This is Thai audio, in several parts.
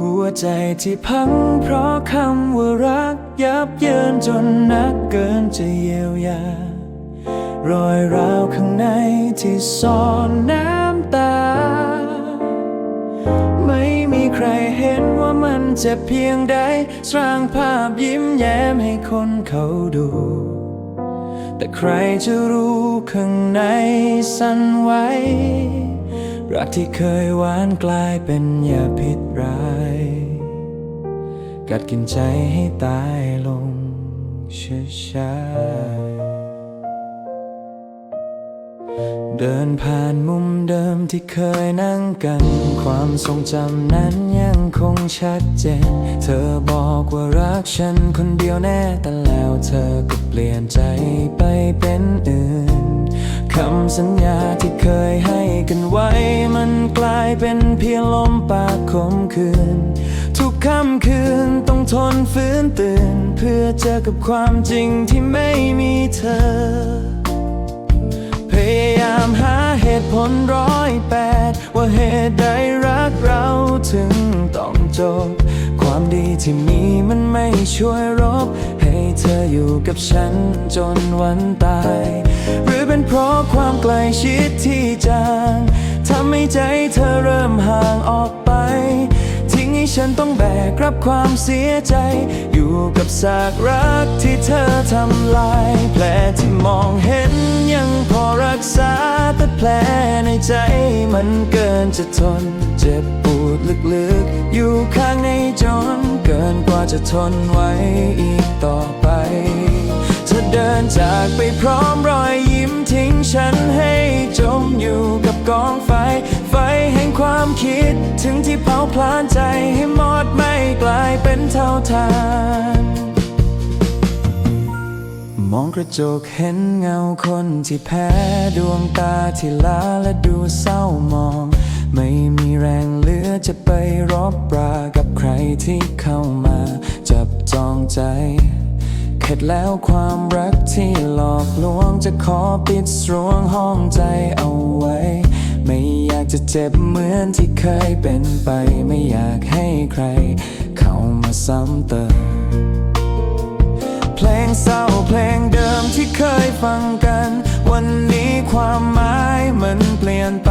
หัวใจที่พังเพราะคำว่ารัก ยับเยินจนนักเกินจะเยียวยารอยร้าวข้างในที่ซ่อนน้ำตา ไม่มีใครเห็นว่ามันเจ็บเพียงใด สร้างภาพยิ้มแย้มให้คนเขาดู แต่ใครจะรู้ข้างในสั่นไหว รักที่เคยหวานกลายเป็นยาพิษร้าย กัดกินใจให้ตายลงช้าๆเดินผ่านมุมเดิมที่เคยนั่งกัน ความทรงจำนั้นยังคงชัดเจน เธอบอกว่ารักฉันคนเดียวแน่ แต่แล้วเธอก็เปลี่ยนใจไปเป็นอื่น คำสัญญาที่เคยให้กันไว้ มันกลายเป็นเพียงลมปากคมคืน ทุกค่ำคืนต้องทนฝืนตื่น เพื่อเจอกับความจริงที่ไม่มีเธอ พยายามหาเหตุผลร้อยแปดว่าเหตุใดรักเราถึงต้องจบ ความดีที่มีมันไม่ช่วยรบ ให้เธออยู่กับฉันจนวันตายหรื เพราะความใกลชิดที่จางทำให้ใจเธอเริ่มห่างออกไป ทิ้งให้ฉันต้องแบกรับความเสียใจ อยู่กับซากรักที่เธอทำลาย แผลที่มองเห็นยังพอรักษา แต่แผลในใจมันเกินจะทน เจ็บปวดลึกๆ อยู่ข้างในจน เกินกว่าจะทนไว้อีกต่อไป เดินจากไปพร้อมรอยยิ้มทิ้งฉันให้จมอยู่กับกองไฟ ไฟแห่งความคิดถึงที่เผาพลานใจให้หมดไม่กลายเป็นเท่าทานมองกระจกเห็นเงาคนที่แพ้ดวงตาที่ล้าและดูเศร้ามอง ไม่มีแรงเหลือจะไปรบปรากับใครที่เข้ามา จับจองใจ เข็ดแล้วความรักที่หลอกลวงจะขอปิดสรวงห้องใจเอาไว้ ไม่อยากจะเจ็บเหมือนที่เคยเป็นไป ไม่อยากให้ใคร เข้ามาซ้ำเติม เพลงเศร้าเพลงเดิมที่เคยฟังกัน วันนี้ความหมายมันเปลี่ยนไป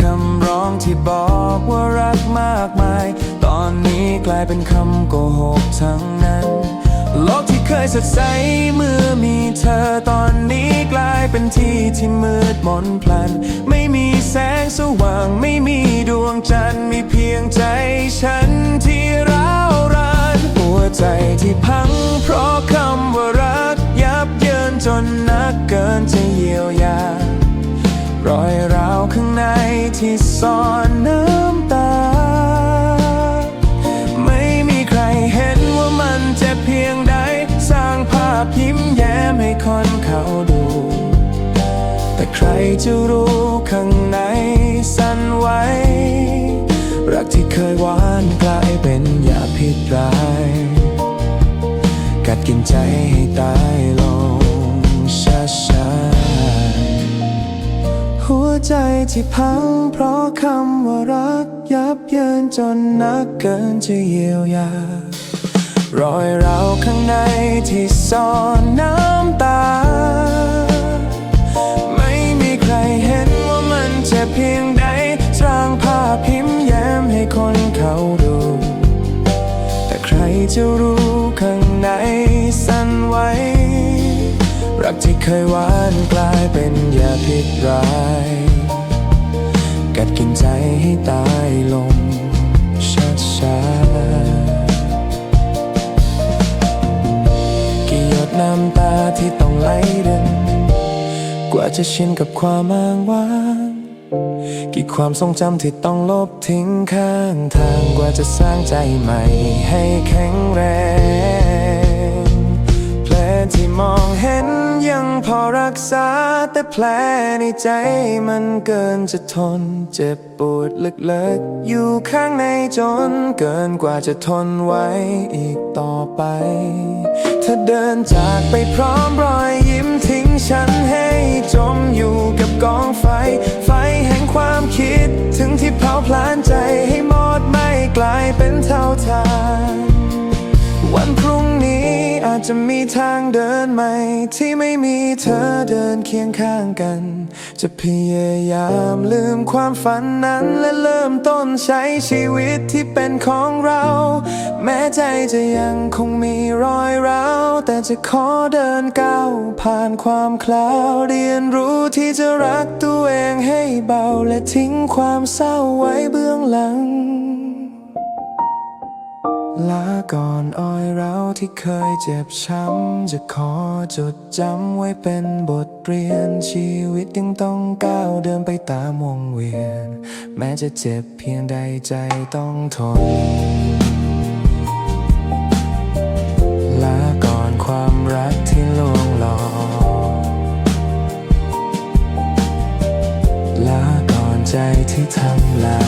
คำร้องที่บอกว่ารักมากมาย ตอนนี้กลายเป็นคำโกหกทั้งนั้น โลกที่เคยสดใสเมื่อมีเธอตอนนี้กลายเป็นที่ที่มืดมนพลัน ไม่มีแสงสว่างไม่มีดวงจันทร์มีเพียงใจฉันที่ร้าวรานหัวใจที่พังเพราะคำว่ารักยับเยินจนนักเกินจะเยียวยารอยร้าวข้างในที่ซ่อน ภาพยิ้มแย้มให้คนเขาดู แต่ใครจะรู้ข้างในสั่นไหวรักที่เคยหวานกลายเป็นยาพิษร้าย กัดกินใจให้ตายลงช้าๆหัวใจที่พังเพราะคำว่ารักยับเยินจนนักเกินจะเยียวยา รอยร้าวข้างในที่ซ่อนน้ำตา ไม่มีใครเห็นว่ามันเจ็บเพียงใด สร้างภาพพิมพ์แย้มให้คนเขาดู แต่ใครจะรู้ข้างในสั่นไหวรักที่เคยหวานกลายเป็นยาพิษร้ายกัดกินใจให้ตายลงช้าๆ ที่ต้องไหลรินกว่าจะชินกับความอ้างว้าง กี่ความทรงจำที่ต้องลบทิ้งข้างทางกว่าจะสร้างใจใหม่ให้แข็งแรงแผลที่มองเห็นยังพอรักษา แต่แผลในใจมันเกินจะทน เจ็บปวดลึกๆ อยู่ข้างในจนเกินกว่าจะทนไว้อีกต่อไป ธอเดินจากไปพร้อมรอยยิ้มทิ้งฉันให้จมอยู่กับกองไฟ ไฟแห่งความคิด ถึงที่เผาพลานใจให้หมดไม่กลายเป็นเท่าทานวันพรุ่งนี้อาจจะมีทางเดินใหม่ ที่ไม่มีเธอเดินเคียงข้างกัน จะพยายามลืมความฝันนั้นและเริ่มต้นใช้ชีวิตที่เป็นของเรา แม้ใจจะยังคงมีรอยร้าว แต่จะขอเดินก้าวผ่านความคลาวเรียนรู้ที่จะรักตัวเองให้เบาและทิ้งความเศร้าไว้เบื้องหลัง ลาก่อนอ้อยเราที่เคยเจ็บช้ำ จะขอจดจำไว้เป็นบทเรียนชีวิตยังต้องก้าวเดินไปตามวงเวียน แม้จะเจ็บเพียงใดใจต้องทน กที่ลวงหลอกลาก่อนใจที่ทำลาย